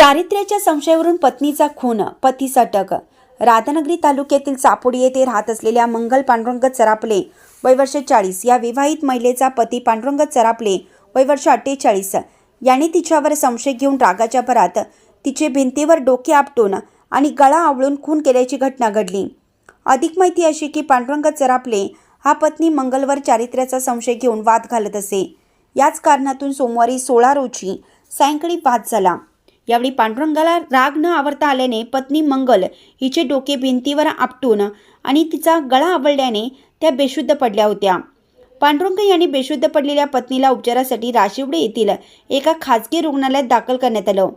चारित्र्याच्या संशयावरून पत्नीचा खून पतीस अटक राधानगरी तालुक्यातील चापोडी येथे राहत असलेल्या मंगल पांडुरंग चरापले वय वर्ष चाळीस. या विवाहित महिलेचा पती पांडुरंग चरापले वय वर्ष अठ्ठेचाळीस. याने तिच्यावर संशय घेऊन रागाच्या भरात तिचे भिंतीवर डोके आपटून आणि गळा आवळून खून केल्याची घटना घडली. अधिक माहिती अशी की पांडुरंग चरापले हा पत्नी मंगलवर चारित्र्याचा संशय घेऊन वाद घालत असे. याच कारणातून सोमवारी सोळा रोजी सायंकाळी वाद झाला. यावेळी पांडुरंगाला राग न आवरता आल्याने पत्नी मंगल हिचे डोके भिंतीवर आपटून आणि तिचा गळा आवळल्याने त्या बेशुद्ध पडल्या होत्या. पांडुरंग यांनी बेशुद्ध पडलेल्या पत्नीला उपचारासाठी राशिवडे येथील एका खाजगी रुग्णालयात दाखल करण्यात आलं.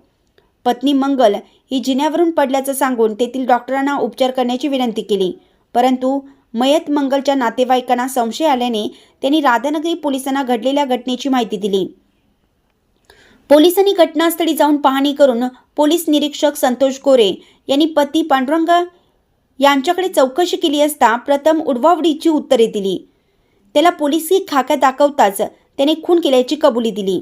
पत्नी मंगल ही जिन्यावरून पडल्याचं सांगून तेथील डॉक्टरांना उपचार करण्याची विनंती केली. परंतु मयत मंगलच्या नातेवाईकांना संशय आल्याने त्यांनी राधानगरी पोलिसांना घडलेल्या घटनेची माहिती दिली. पोलिसांनी घटनास्थळी जाऊन पाहणी करून पोलीस निरीक्षक संतोष गोरे यांनी पती पांडुरंग यांच्याकडे चौकशी केली असता प्रथम उडवावडीची उत्तरे दिली. त्याला पोलिसी खाक्या दाखवताच त्याने खून केल्याची कबुली दिली.